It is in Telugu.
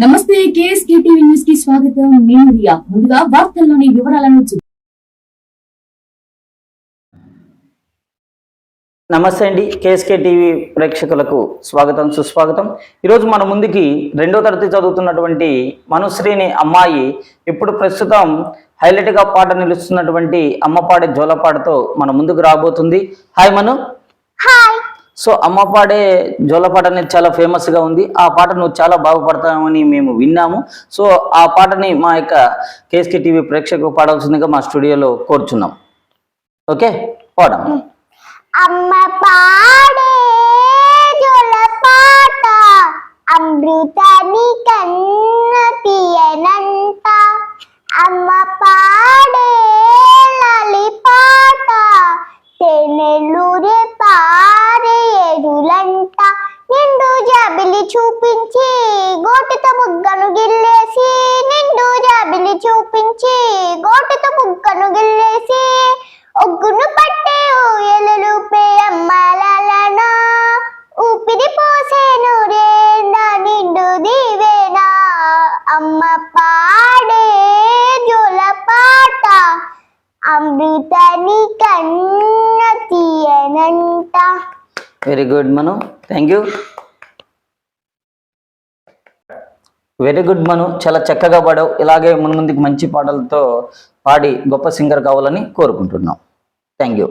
నమస్తే కేఎస్కే టీవీ న్యూస్కి స్వాగతం. నేను రియా. ముందుగా వార్తల్లోని వివరాలను చూ- నమస్తే అండి. కేఎస్కే టీవీ ప్రేక్షకులకు స్వాగతం సుస్వాగతం. ఈరోజు మన ముందుకి రెండో తరగతి చదువుతున్నటువంటి మనుశ్రీని అమ్మాయి ఇప్పుడు ప్రస్తుతం హైలైట్గా పాట నిలుస్తున్నటువంటి అమ్మపాడే జోలపాటతో మన ముందుకు రాబోతుంది. హాయ్ మను హాయ్ సో అమ్మ పాడే జోలపాట అనేది చాలా ఫేమస్గా ఉంది. ఆ పాట నువ్వు చాలా బాగుపడతావని మేము విన్నాము. సో ఆ పాటని మా యొక్క కేఎస్కే టీవీ ప్రేక్షకులు పాడాల్సిందిగా మా స్టూడియోలో కోరుచున్నాం. ఓకే? పాడం అమ్మ పాడే జోల అమృతాని కన్న అమ్మ పాడే లాలి పాట తెనెలూరే పారే ఎరులంట నిండు జాబిలి చూపించి గోటుతో ముగ్గను గిల్లేసి నిండు జాబిలి చూపించి గోటుతో ముగ్గను గిల్లేసి ఒగ్గును పట్టే ఊయలలు పే ఊపిరి పోసేను రేనా నిండు దీవేనా. అమ్మ పాడే జోల పాట అమృతని కన్న తీయనంట. Very good Manu thank you very good Manu చాలా చక్కగా పాడావు. ఇలాగే మన ముందుకు మంచి పాటలతో పాడి గొప్ప సింగర్ కావాలని కోరుకుంటున్నాం. Thank you